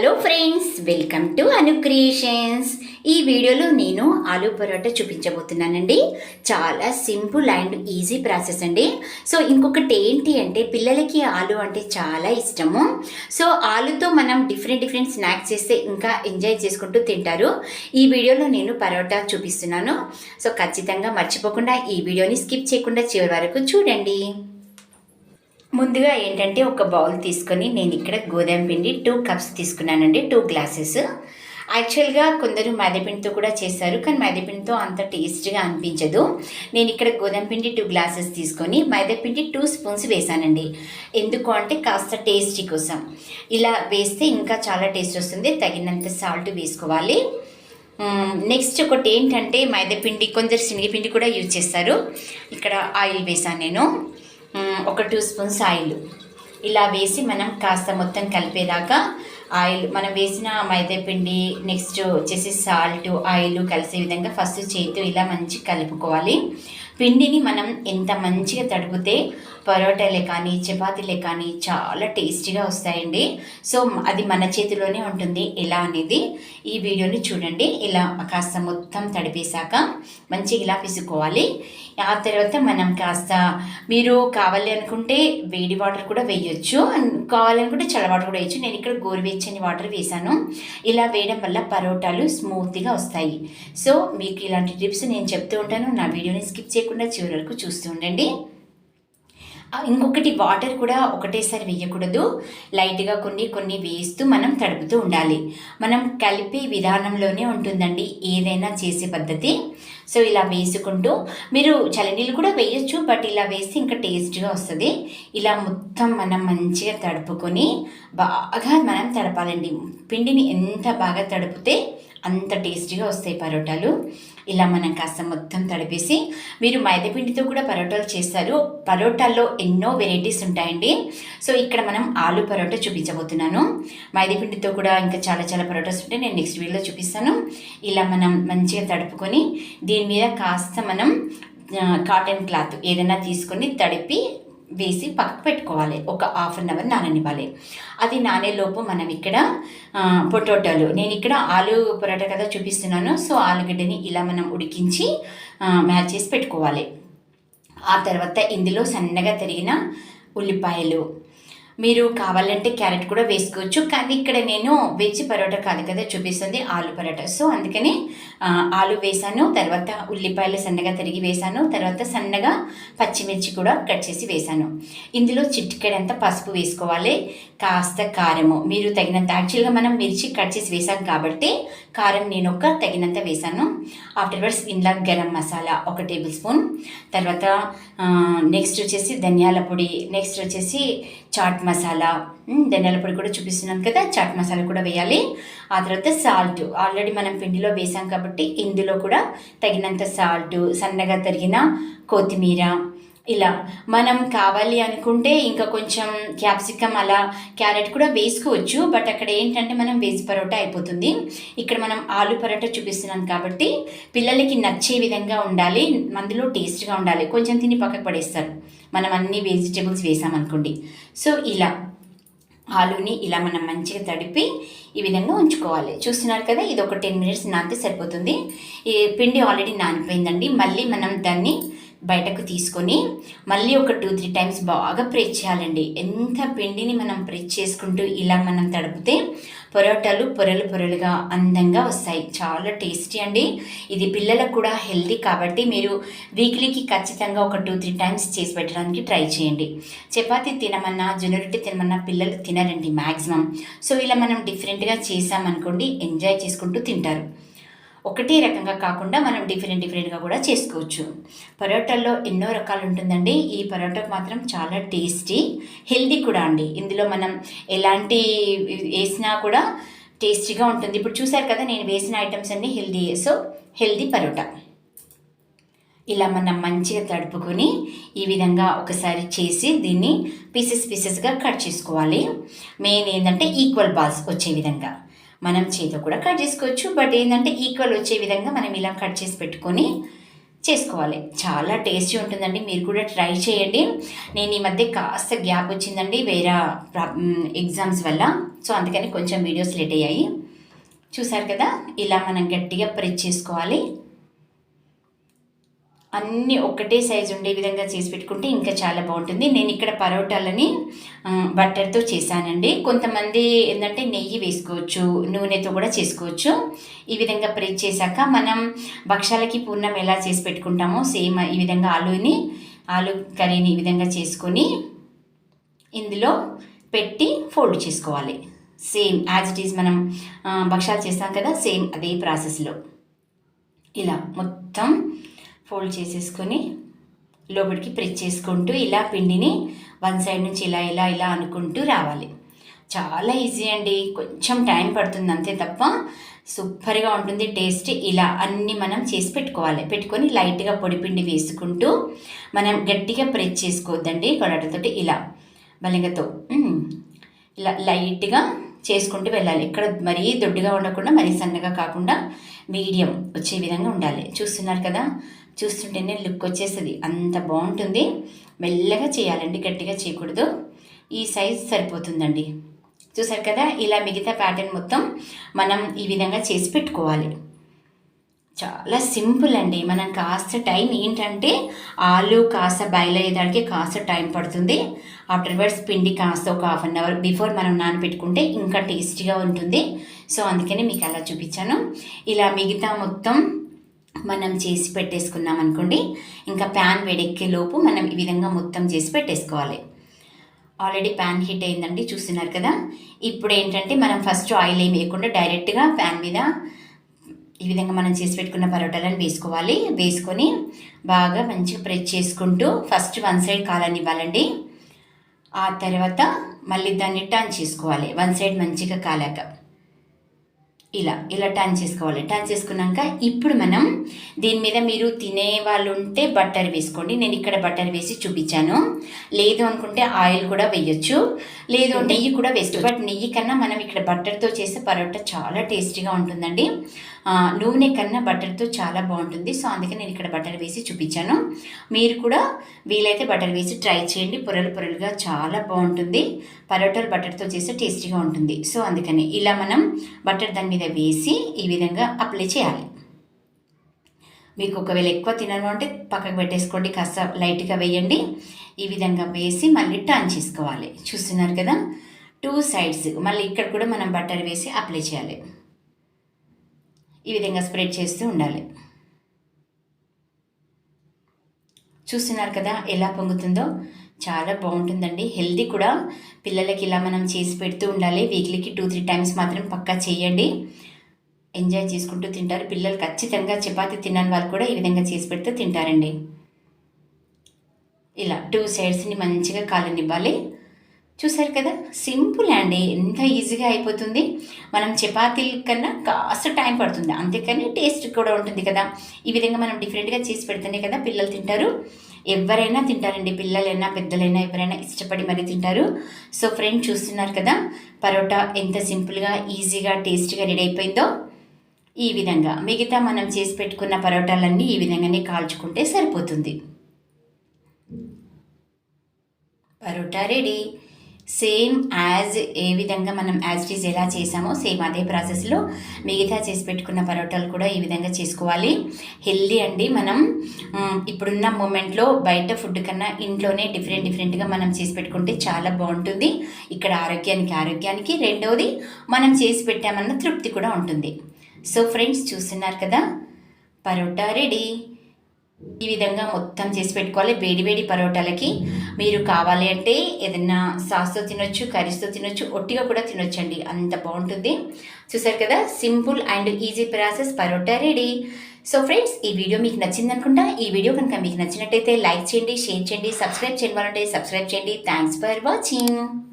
Hello friends welcome to Anu creations. ఈ వీడియోలో నేను ఆలూ పరోటా చూపించబోతున్నానండి. చాలా సింపుల్ అండ్ ఈజీ ప్రాసెస్ అండి. సో ఇంకొకటి ఏంటి అంటే పిల్లలకి ఆలు అంటే చాలా ఇష్టము. సో ఆలుతో మనం డిఫరెంట్ డిఫరెంట్ స్నాక్స్ చేస్తే ఇంకా ఎంజాయ్ చేసుకుంటూ తింటారు. ఈ వీడియోలో నేను పరోటా చూపిస్తున్నాను. సో ఖచ్చితంగా మర్చిపోకుండా ఈ వీడియోని స్కిప్ చేయకుండా చివరి వరకు చూడండి. ముందుగా ఏంటంటే ఒక బౌల్ తీసుకొని నేను ఇక్కడ గోధుమ పిండి టూ కప్స్ తీసుకున్నానండి టూ గ్లాసెస్ యాక్చువల్గా కొందరు మైదాపిండితో కూడా చేస్తారు కానీ మైదాపిండితో అంత టేస్ట్గా అనిపించదు. నేను ఇక్కడ గోధుమ పిండి టూ గ్లాసెస్ తీసుకొని మైదాపిండి టూ స్పూన్స్ వేసానండి. ఎందుకు అంటే కాస్త టేస్టీ కోసం. ఇలా వేస్తే ఇంకా చాలా టేస్ట్ వస్తుంది తగినంత సాల్ట్ వేసుకోవాలి. నెక్స్ట్ ఒకటి ఏంటంటే మైదాపిండి కొందరు శనగపిండి కూడా యూజ్ చేస్తారు. ఇక్కడ ఆయిల్ వేసాను నేను. ఒక టూ స్పూన్స్ ఆయిల్ ఇలా వేసి మనం కాస్త మొత్తం కలిపేదాకా ఆయిల్ మనం వేసిన మైదా పిండి నెక్స్ట్ వచ్చేసి సాల్ట్ ఆయిల్ కలిసే విధంగా ఫస్ట్ చేతితో ఇలా మంచి కలుపుకోవాలి. పిండిని మనం ఎంత మంచిగా తడిపితే పరోటాలే కానీ చపాతీలే కానీ చాలా టేస్టీగా వస్తాయండి. సో అది మన చేతిలోనే ఉంటుంది. ఎలా అనేది ఈ వీడియోని చూడండి. ఇలా కాస్త మొత్తం తడిపేశాక మంచిగా ఇలా పిసుకోవాలి ఆ తర్వాత మనం కాస్త మీరు కావాలి అనుకుంటే వేడి వాటర్ కూడా వేయొచ్చు. కావాలనుకుంటే చల్ల కూడా వేయచ్చు నేను ఇక్కడ గోరువెచ్చని వాటర్ వేసాను ఇలా వేయడం వల్ల పరోటాలు స్మూత్గా వస్తాయి. సో మీకు ఇలాంటి టిప్స్ నేను చెప్తూ ఉంటాను. నా వీడియోని స్కిప్ చేయకుండా చివరి వరకు చూస్తూ ఉండండి. ఇంకొకటి వాటర్ కూడా ఒకటేసారి వేయకూడదు. లైట్గా కొన్ని కొన్ని వేస్తూ మనం తడుపుతూ ఉండాలి. మనం కలిపే విధానంలోనే ఉంటుందండి ఏదైనా చేసే పద్ధతి. సో ఇలా వేసుకుంటూ మీరు చల్లనీళ్ళు కూడా వేయొచ్చు బట్ ఇలా వేస్తే ఇంకా టేస్ట్గా వస్తుంది. ఇలా మొత్తం మనం మంచిగా తడుపుకొని బాగా మనం తడపాలండి. పిండిని ఎంత బాగా తడిపితే అంత టేస్టీగా వస్తాయి పరోటాలు. ఇలా మనం కాస్త మొత్తం తడిపేసి మీరు మైదాపిండితో కూడా పరోటాలు చేస్తారు. పరోటాల్లో ఎన్నో వెరైటీస్ ఉంటాయండి. సో ఇక్కడ మనం ఆలు పరోటా చూపించబోతున్నాను. మైదాపిండితో కూడా ఇంకా చాలా చాలా పరోటాస్ ఉంటాయి. నేను నెక్స్ట్ వీడియోలో చూపిస్తాను. ఇలా మనం మంచిగా తడుపుకొని దీని మీద కాస్త మనం కాటన్ క్లాత్ ఏదైనా తీసుకొని తడిపి వేసి పక్కకు పెట్టుకోవాలి. ఒక హాఫ్ అన్ అవర్ నాననివ్వాలి. అది నానేలోపు మనం ఇక్కడ పొటాటోలు. నేను ఇక్కడ ఆలు పొరాటా కదా చూపిస్తున్నాను. సో ఆలుగడ్డని ఇలా మనం ఉడికించి మ్యాచ్ చేసి పెట్టుకోవాలి. ఆ తర్వాత ఇందులో సన్నగా తరిగిన ఉల్లిపాయలు మీరు కావాలంటే క్యారెట్ కూడా వేసుకోవచ్చు. కానీ ఇక్కడ నేను వెజ్ పరోటా కాదు కదా చూపిస్తుంది ఆలు పరోటా. సో అందుకని ఆలు వేసాను తర్వాత ఉల్లిపాయలు సన్నగా తరిగి వేసాను తర్వాత సన్నగా పచ్చిమిర్చి కూడా కట్ చేసి వేసాను. ఇందులో చిటికెడంత పసుపు వేసుకోవాలి కాస్త కారము. మీరు తగినంత యాక్చువల్గా మనం మిర్చి కట్ చేసి వేసాం కాబట్టి కారం నేను ఒక తగినంత వేసాను. ఆఫ్టర్వర్డ్స్ ఇందులో గరం మసాలా ఒక టేబుల్ స్పూన్. తర్వాత నెక్స్ట్ వచ్చేసి ధనియాల పొడి నెక్స్ట్ వచ్చేసి చాట్ మసాలా ధనియాల పొడి కూడా చూపిస్తున్నాను కదా చాట్ మసాలా కూడా వేయాలి. ఆ తర్వాత సాల్ట్ ఆల్రెడీ మనం పిండిలో వేసాం కాబట్టి ఇందులో కూడా తగినంత సాల్ట్ సన్నగా తరిగిన కొత్తిమీర ఇలా మనం కావాలి అనుకుంటే ఇంకా కొంచెం క్యాప్సికమ్ అలా క్యారెట్ కూడా వేసుకోవచ్చు. బట్ అక్కడ ఏంటంటే మనం వెజ్ పరోటా అయిపోతుంది. ఇక్కడ మనం ఆలు పరోటా చూపిస్తున్నాం కాబట్టి పిల్లలకి నచ్చే విధంగా ఉండాలి. అందులో టేస్ట్గా ఉండాలి. కొంచెం తిని పక్కకు పడేస్తారు. మనం అన్ని వెజిటేబుల్స్ వేసామనుకోండి సో ఇలా ఆలుని ఇలా మనం మంచిగా తడిపి ఈ విధంగా ఉంచుకోవాలి. చూస్తున్నారు కదా ఇది ఒక టెన్ మినిట్స్ నానితే సరిపోతుంది. ఈ పిండి ఆల్రెడీ నానిపోయిందండి. మళ్ళీ మనం దాన్ని బయటకు తీసుకొని మళ్ళీ ఒక టూ త్రీ టైమ్స్ బాగా ప్రెస్ చేయాలండి. ఎంత పిండిని మనం ప్రెస్ చేసుకుంటూ ఇలా మనం తడిపితే పొరోటాలు పొరలు పొరలుగా అందంగా వస్తాయి. చాలా టేస్టీ అండి. ఇది పిల్లలకు కూడా హెల్తీ కాబట్టి మీరు వీక్లీకి ఖచ్చితంగా ఒక టూ త్రీ టైమ్స్ చేసి పెట్టడానికి ట్రై చేయండి. చపాతీ తినమన్నా జొన్న తినమన్నా పిల్లలు తినరండి మ్యాక్సిమం సో ఇలా మనం డిఫరెంట్గా చేసామనుకోండి ఎంజాయ్ చేసుకుంటూ తింటారు. ఒకటే రకంగా కాకుండా మనం డిఫరెంట్ డిఫరెంట్గా కూడా చేసుకోవచ్చు. పరోటాల్లో ఎన్నో రకాలు ఉంటుందండి. ఈ పరోటాకు మాత్రం చాలా టేస్టీ హెల్దీ కూడా అండి. ఇందులో మనం ఎలాంటి వేసినా కూడా టేస్టీగా ఉంటుంది. ఇప్పుడు చూసారు కదా నేను వేసిన ఐటమ్స్ అన్నీ హెల్దీ సో హెల్దీ పరోటా. ఇలా మనం మంచిగా తడుపుకొని ఈ విధంగా ఒకసారి చేసి దీన్ని పీసెస్ పీసెస్గా కట్ చేసుకోవాలి. మెయిన్ ఏంటంటే ఈక్వల్ బాల్స్ వచ్చే విధంగా. మనం చేతితో కూడా కట్ చేసుకోవచ్చు. బట్ ఏంటంటే ఈక్వల్ వచ్చే విధంగా మనం ఇలా కట్ చేసి పెట్టుకొని చేసుకోవాలి. చాలా టేస్టీ ఉంటుందండి. మీరు కూడా ట్రై చేయండి. నేను ఈ మధ్య కాస్త గ్యాప్ వచ్చిందండి వేరే ఎగ్జామ్స్ వల్ల. సో అందుకని కొంచెం వీడియోస్ లేట్ అయ్యాయి. చూసారు కదా? ఇలా మనం గట్టిగా ప్రెస్ చేసుకోవాలి. అన్నీ ఒకటే సైజు ఉండే విధంగా చేసి పెట్టుకుంటే ఇంకా చాలా బాగుంటుంది. నేను ఇక్కడ పరోటాలని బట్టర్తో చేశానండి. కొంతమంది ఏంటంటే నెయ్యి వేసుకోవచ్చు నూనెతో కూడా చేసుకోవచ్చు. ఈ విధంగా ప్రెస్ చేశాక మనం భక్షాలకి పూర్ణం ఎలా చేసి పెట్టుకుంటామో సేమ్ ఈ విధంగా ఆలూని ఆలు కర్రీని ఈ విధంగా చేసుకొని ఇందులో పెట్టి ఫోల్డ్ చేసుకోవాలి. సేమ్ యాజ్ ఇట్ ఈజ్ మనం భక్షాలు చేస్తాం కదా సేమ్ అదే ప్రాసెస్లో. ఇలా మొత్తం ఫోల్డ్ చేసేసుకొని లోపలికి ప్రెస్ చేసుకుంటూ ఇలా పిండిని వన్ సైడ్ నుంచి ఇలా ఇలా ఇలా అనుకుంటూ రావాలి. చాలా ఈజీ అండి. కొంచెం టైం పడుతుంది అంతే తప్ప సూపర్గా ఉంటుంది. టేస్ట్ ఇలా అన్నీ మనం చేసి పెట్టుకోవాలి. పెట్టుకొని లైట్గా పొడిపిండి వేసుకుంటూ మనం గట్టిగా ప్రెస్ చేసుకోవద్దండి. కొరటతోటి ఇలా బలింగతో ఇలా లైట్గా చేసుకుంటూ వెళ్ళాలి. ఇక్కడ మరీ దొడ్డుగా ఉండకుండా మరీ సన్నగా కాకుండా మీడియం వచ్చే విధంగా ఉండాలి. చూస్తున్నారు కదా? చూస్తుంటేనే లుక్ వచ్చేస్తుంది. అంత బాగుంటుంది. మెల్లగా చేయాలండి. గట్టిగా చేయకూడదు. ఈ సైజ్ సరిపోతుందండి. చూసారు కదా? ఇలా మిగతా ప్యాటర్న్ మొత్తం మనం ఈ విధంగా చేసి పెట్టుకోవాలి. చాలా సింపుల్ అండి. మనం కాస్త టైం ఏంటంటే ఆలు కాస్త బాయిల్ అయ్యేదానికి కాస్త టైం పడుతుంది. ఆఫ్టర్వర్డ్స్ పిండి కాస్త ఒక హాఫ్ అన్ అవర్ బిఫోర్ మనం నానబెట్టుకుంటే ఇంకా టేస్టీగా ఉంటుంది. సో అందుకని మీకు అలా చూపించాను. ఇలా మిగతా మొత్తం మనం చేసి పెట్టేసుకున్నాం అనుకోండి. ఇంకా ప్యాన్ వేడెక్కే లోపు మనం ఈ విధంగా మొత్తం చేసి పెట్టేసుకోవాలి. ఆల్రెడీ ప్యాన్ హీట్ అయిందండి చూస్తున్నారు కదా. ఇప్పుడు ఏంటంటే మనం ఫస్ట్ ఆయిల్ ఏమి వేయకుండా డైరెక్ట్గా ప్యాన్ మీద ఈ విధంగా మనం చేసి పెట్టుకున్న పరోటాలను వేసుకోవాలి. వేసుకొని బాగా మంచిగా ప్రెస్ చేసుకుంటూ ఫస్ట్ వన్ సైడ్ కాలనివ్వాలండి. ఆ తర్వాత మళ్ళీ దాన్ని టర్న్ చేసుకోవాలి. వన్ సైడ్ మంచిగా కాలాక. ఇలా ఇలా టర్న్ చేసుకోవాలి. టర్న్ చేసుకున్నాక ఇప్పుడు మనం దీని మీద మీరు తినే వాళ్ళు ఉంటే బట్టర్ వేసుకోండి. నేను ఇక్కడ బట్టర్ వేసి చూపించాను. లేదు అనుకుంటే ఆయిల్ కూడా వేయొచ్చు. లేదు నెయ్యి కూడా వేస్ట్ బట్ నెయ్యి కన్నా మనం ఇక్కడ బట్టర్తో చేసే పరోటా చాలా టేస్టీగా ఉంటుందండి. నూనె కన్నా బటర్తో చాలా బాగుంటుంది. సో అందుకే నేను ఇక్కడ బటర్ వేసి చూపించాను. మీరు కూడా వీలైతే బటర్ వేసి ట్రై చేయండి. పొరలు పొరలుగా చాలా బాగుంటుంది. పరోటాలు బటర్తో చేస్తే టేస్టీగా ఉంటుంది. సో అందుకని ఇలా మనం బటర్ దాని మీద వేసి ఈ విధంగా అప్లై చేయాలి. మీకు ఒకవేళ ఎక్కువ తినను అంటే పక్కకు పెట్టేసుకోండి. కాస్త లైట్గా వేయండి. ఈ విధంగా వేసి మళ్ళీ టర్న్ చేసుకోవాలి. చూస్తున్నారు కదా? Two sides. మళ్ళీ ఇక్కడ కూడా మనం బటర్ వేసి అప్లై చేయాలి. ఈ విధంగా స్ప్రెడ్ చేస్తూ ఉండాలి. చూస్తున్నారు కదా ఎలా పొంగుతుందో? చాలా బాగుంటుందండి. హెల్దీ కూడా. పిల్లలకి ఇలా మనం చేసి పెడుతూ ఉండాలి. వీక్లీకి టూ త్రీ టైమ్స్ మాత్రం పక్కా చేయండి. ఎంజాయ్ చేసుకుంటూ తింటారు. పిల్లలు ఖచ్చితంగా చపాతి తినని వాళ్ళు కూడా ఈ విధంగా చేసి పెడుతూ తింటారండి. ఇలా టూ సైడ్స్ని మంచిగా కాలనివ్వాలి. చూసారు కదా? సింపుల్ అండి. ఎంత ఈజీగా అయిపోతుంది? మనం చపాతీల కన్నా కాస్త టైం పడుతుంది. అంతేకాని టేస్ట్ కూడా ఉంటుంది కదా? ఈ విధంగా మనం డిఫరెంట్గా చేసి పెడితేనే కదా పిల్లలు తింటారు. ఎవరైనా తింటారండి. పిల్లలైనా పెద్దలైనా ఎవరైనా ఇష్టపడి మరీ తింటారు. సో ఫ్రెండ్ చూస్తున్నారు కదా? పరోటా ఎంత సింపుల్గా ఈజీగా టేస్ట్గా రెడీ అయిపోయిందో ఈ విధంగా. మిగతా మనం చేసి పెట్టుకున్న పరోటాలన్నీ ఈ విధంగానే కాల్చుకుంటే సరిపోతుంది. పరోటా రెడీ. సేమ్ యాజ్ ఏ విధంగా మనం యాజ్ ఇట్ ఈజ్ ఎలా చేసామో సేమ్ అదే ప్రాసెస్లో మిగతా చేసి పెట్టుకున్న పరోటాలు కూడా ఈ విధంగా చేసుకోవాలి. హెల్దీ అండి మనం. ఇప్పుడున్న మూమెంట్లో బయట ఫుడ్ కన్నా ఇంట్లోనే డిఫరెంట్ డిఫరెంట్గా మనం చేసి పెట్టుకుంటే చాలా బాగుంటుంది. ఇక్కడ ఆరోగ్యానికి ఆరోగ్యానికి. రెండవది మనం చేసి పెట్టామన్న తృప్తి కూడా ఉంటుంది. సో ఫ్రెండ్స్ చూస్తున్నారు కదా? పరోటా రెడీ. ఈ విధంగా మొత్తం చేసి పెట్టుకోవాలి. వేడి వేడి పరోటాలకి మీరు కావాలి అంటే ఏదైనా సాస్తో తినొచ్చు కర్రీస్తో తినొచ్చు ఒట్టిగా కూడా తినొచ్చండి. అంత బాగుంటుంది. చూసారు కదా? Simple and easy process paratha ready. So friends ఈ వీడియో మీకు నచ్చింది అనుకుంటా. ఈ వీడియో కనుక మీకు నచ్చినట్టయితే లైక్ చేయండి షేర్ చేయండి సబ్స్క్రైబ్ చేయాలంటే సబ్స్క్రైబ్ చేయండి. Thanks for watching.